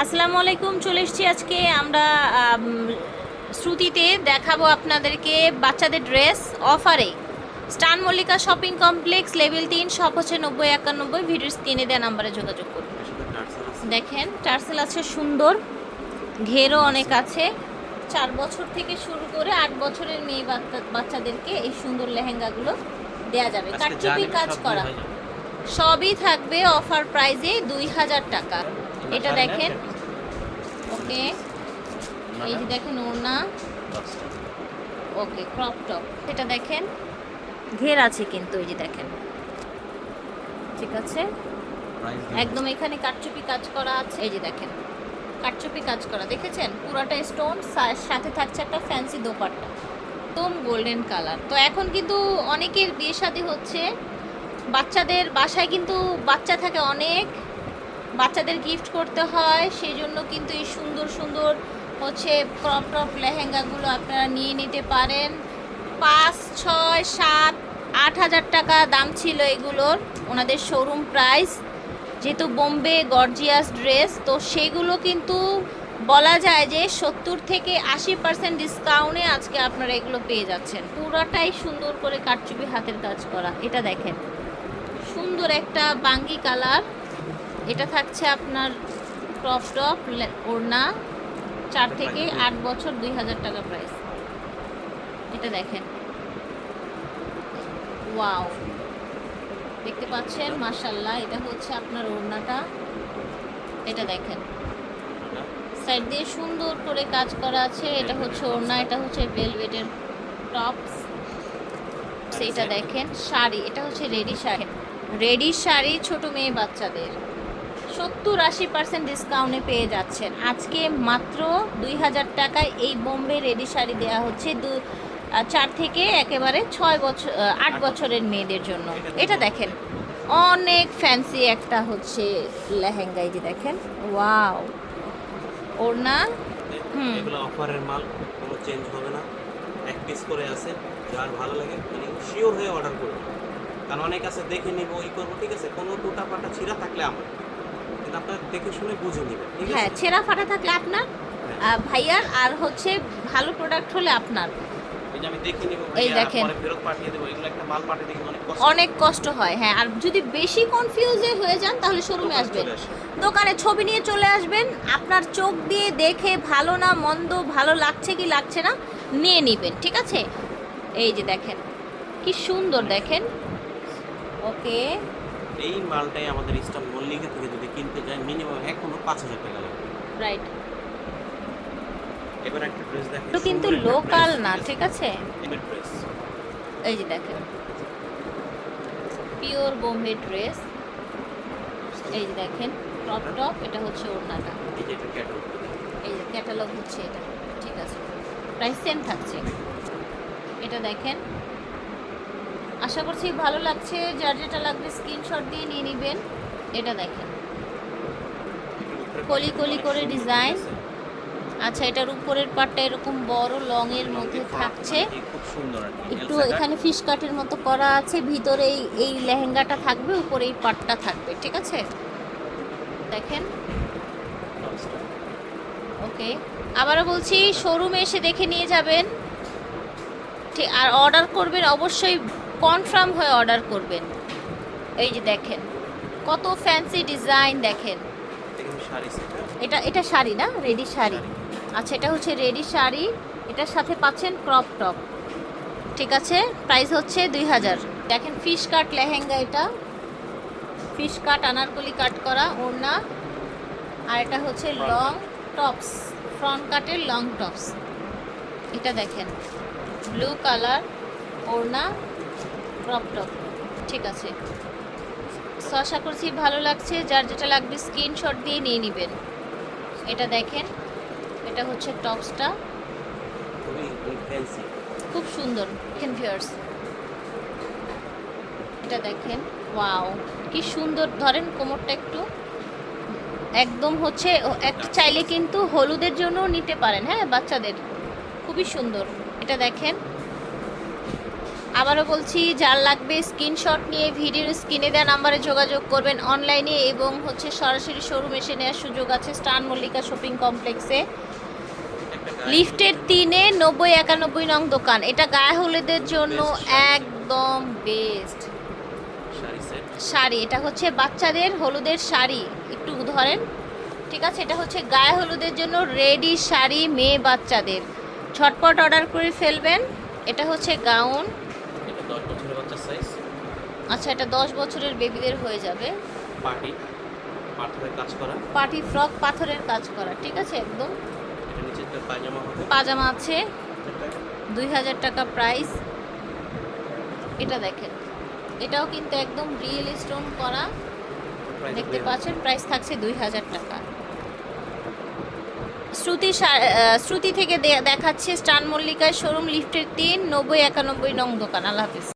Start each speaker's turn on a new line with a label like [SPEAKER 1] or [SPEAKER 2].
[SPEAKER 1] আসসালামু আলাইকুম চলে এসেছি আজকে আমরা শ্রুতিতে দেখাবো আপনাদেরকে বাচ্চাদের ড্রেস অফারে। স্টান মল্লিকা শপিং কমপ্লেক্স লেভেল তিন সব হচ্ছে নব্বই একানব্বই ভিডিওর স্ক্রিনে দেওয়া নাম্বারে যোগাযোগ করুন। দেখেন টার্সেল আছে সুন্দর ঘেরও অনেক আছে। চার বছর থেকে শুরু করে আট বছরের মেয়ে বাচ্চা- বাচ্চাদেরকে এই সুন্দর লেহেঙ্গাগুলো দেয়া যাবে। কাটচুপি কাজ করা। সবই থাকবে অফার প্রাইজে দুই হাজার টাকা। এটা দেখেন। ওকে। এই যে দেখেন ওড়না। ওকে ক্রপ টপ এটা দেখেন। ঘের আছে কিন্তু এই যে দেখেন। ঠিক আছে? একদম এখানে কাটচুপি কাজ করা আছে। এই যে দেখেন। কাটচুপি কাজ করা। দেখেছেন? পুরাটা স্টোন সাথে থাকছে একটা ফ্যান্সি দোপাট্টা। একদম গোল্ডেন কালার তো এখন কিন্তু অনেকের বিয়ে শাদী হচ্ছে। বাচ্চাদের বাসায় কিন্তু বাচ্চা থাকে অনেক। বাচ্চাদের গিফট করতে হয় সেই জন্য কিন্তু এই সুন্দর সুন্দর হচ্ছে ক্রপ টপ লেহেঙ্গাগুলো আপনারা নিয়ে নিতে পারেন। পাঁচ, ছয়, সাত, আট হাজার টাকা দাম ছিল এগুলোর, ওনাদের শোরুম প্রাইস যেহেতু বোম্বে গর্জিয়াস ড্রেস তো সেগুলো কিন্তু বলা যায় যে সত্তর থেকে আশি পার্সেন্ট ডিসকাউন্টে আজকে আপনারা এগুলো পেয়ে যাচ্ছেন। পুরাটাই সুন্দর করে কাটচুপি হাতের কাজ করা, এটা দেখেন। সুন্দর একটা বাঙ্গি কালার এটা থাকছে আপনার ক্রপ টপ ওড়না চার থেকে আট বছর দুই হাজার টাকা প্রাইস এটা দেখেন। ওয়াও দেখতে পাচ্ছেন মাশাল্লাহ এটা হচ্ছে আপনার ওড়নাটা। এটা দেখেন। সাইড দিয়ে সুন্দর করে কাজ করা আছে। এটা হচ্ছে ওড়না এটা হচ্ছে ভেলভেটের টপস সেইটা দেখেন শাড়ি এটা হচ্ছে রেডি শাড়ি। রেডি শাড়ি ছোট মেয়ে বাচ্চাদের। সত্তর আশি পার্সেন্ট ডিসকাউন্টে পেয়ে যাচ্ছেন। আজকে মাত্র দুই হাজার টাকায় এই বোম্বে রেডি শাড়ি দেওয়া হচ্ছে দু চার থেকে একেবারে ছয় বছর আট বছরের মেয়েদের জন্য। এটা দেখেন, অনেক ফ্যান্সি একটা হচ্ছে লেহেঙ্গা এই যে দেখেন। ওয়াও ওড়না, হুম।
[SPEAKER 2] অফারের মাল, কোনো চেঞ্জ হবে না। এক পিস করে আছে, যার ভালো লাগে মানে শিওর হয়ে অর্ডার কারণ অনেক আছে, দেখে নিব ওই ঠিক আছে? কোনো টুটা পাটা ছিঁড়া থাকলে আমার। আপনার দেখে শুনে বুঝে নেবেন
[SPEAKER 1] হ্যাঁ ছেঁড়া ফাটা থাকলে আপনার আহ, ভাইয়ার আর হচ্ছে ভালো প্রোডাক্ট হলে আপনার।
[SPEAKER 2] এই
[SPEAKER 1] দেখেন।
[SPEAKER 2] অনেক কষ্ট।
[SPEAKER 1] হয় হ্যাঁ আর যদি বেশি কনফিউজে হয়ে যান তাহলে শোরুমে আসবেন। দোকানে ছবি নিয়ে চলে আসবেন আপনার চোখ দিয়ে দেখে ভালো না মন্দ ভালো লাগছে কি লাগছে না নিয়ে নেবেন ঠিক আছে? এই যে দেখেন কি সুন্দর দেখেন। ওকে
[SPEAKER 2] এই মালটাই আমাদের ইস্টার্ন মল্লিকা থেকে যদি কিনতে যায় মিনিমাম এখনও পাঁচ হাজার টাকা লাগবে।
[SPEAKER 1] রাইট
[SPEAKER 2] এবার একটা ড্রেস দেখেন।
[SPEAKER 1] তো কিন্তু লোকাল না
[SPEAKER 2] ঠিক
[SPEAKER 1] আছে?
[SPEAKER 2] ড্রেস
[SPEAKER 1] এই যে দেখেন। পিওর বোম্বে ড্রেস এই যে দেখেন টপ টপ এটা হচ্ছে ওড়নাটা।
[SPEAKER 2] এই যে এটা ক্যাটালগ
[SPEAKER 1] এই যে ক্যাটালগ হচ্ছে এটা ঠিক আছে। প্রাইস সেম থাকছে। এটা দেখেন আশা করছি ভালো লাগছে। যার যেটা লাগবে স্ক্রিনশট দিয়ে নিয়ে নেবেন। এটা দেখেন। কলি কলি করে ডিজাইন আচ্ছা এটার উপরের পাটটা এরকম বড় লং এর মধ্যে থাকছে।
[SPEAKER 2] খুব সুন্দর
[SPEAKER 1] একটু এখানে ফিশ কাটের মতো করা আছে। ভিতরে এই এই লেহেঙ্গাটা থাকবে উপরে এই পাটটা থাকবে ঠিক আছে? দেখেন। ওকে। আবারও বলছি শোরুমে এসে দেখে নিয়ে যাবেন। ঠিক আর অর্ডার করবেন অবশ্যই কনফার্ম হয়ে অর্ডার করবেন। এই যে দেখেন কত ফ্যান্সি ডিজাইন দেখেন। এটা এটা শাড়ি না? রেডি শাড়ি। আচ্ছা এটা হচ্ছে রেডি শাড়ি। এটার সাথে পাচ্ছেন ক্রপ টপ ঠিক আছে? প্রাইস হচ্ছে দুই হাজার। দেখেন ফিশ কাট লেহেঙ্গা এটা। ফিশ কাট আনারকলি কাট করা ওড়না। আর এটা হচ্ছে লং টপস ফ্রন্ট কাটের লং টপস এটা দেখেন। ব্লু কালার ওড়না। ক্রপ টপ ঠিক আছে। তো আশা করছি ভালো লাগছে যার যেটা লাগবে স্ক্রিনশট দিয়ে নিয়ে নেবেন। এটা দেখেন এটা হচ্ছে টপসটা। খুব সুন্দর দেখেন ভিউয়ার্স এটা দেখেন ওয়াও কি সুন্দর। ধরেন কোমরটা একটু একদম হচ্ছে একটা চাইলে কিন্তু হলুদের জন্য নিতে পারেন হ্যাঁ বাচ্চাদের। খুবই সুন্দর। এটা দেখেন আবারও বলছি যার লাগবে স্ক্রিনশট নিয়ে ভিডিওর স্ক্রিনে দেওয়া নাম্বারে যোগাযোগ করবেন অনলাইনে এবং হচ্ছে সরাসরি শোরুম এসে নেওয়ার সুযোগ আছে স্টান মল্লিকা শপিং কমপ্লেক্সে। লিফটের তিনে নব্বই একানব্বই নং দোকান। এটা গায়ে হলুদের জন্য একদম বেস্ট
[SPEAKER 2] শাড়ি
[SPEAKER 1] এটা হচ্ছে বাচ্চাদের হলুদের শাড়ি। একটু ধরেন। ঠিক আছে এটা হচ্ছে গায়ে হলুদের জন্য রেডি শাড়ি মেয়ে বাচ্চাদের। ছটপট অর্ডার করে ফেলবেন। এটা হচ্ছে গাউন
[SPEAKER 2] বাচ্চার সাইজ
[SPEAKER 1] আচ্ছা এটা দশ বছরের বেবিদের হয়ে যাবে।
[SPEAKER 2] পার্টি পাথরের কাজ করা।
[SPEAKER 1] পার্টি ফ্রক পাথরের কাজ করা ঠিক আছে একদম?
[SPEAKER 2] এটা নিচে একটা পায়জামা হবে।
[SPEAKER 1] পাজামা আছে। দুই হাজার টাকা প্রাইস এটা দেখেন। এটাও কিন্তু একদম রিয়েল স্টোন করা। দেখতে পাচ্ছেন প্রাইস থাকছে দুই হাজার টাকা। শ্রুতি শ্রুতি থেকে দেখাচ্ছে স্টান মল্লিকার শোরুম লিফটের তিন নব্বই একানব্বই নং দোকান। আল্লাহ হাফিজ।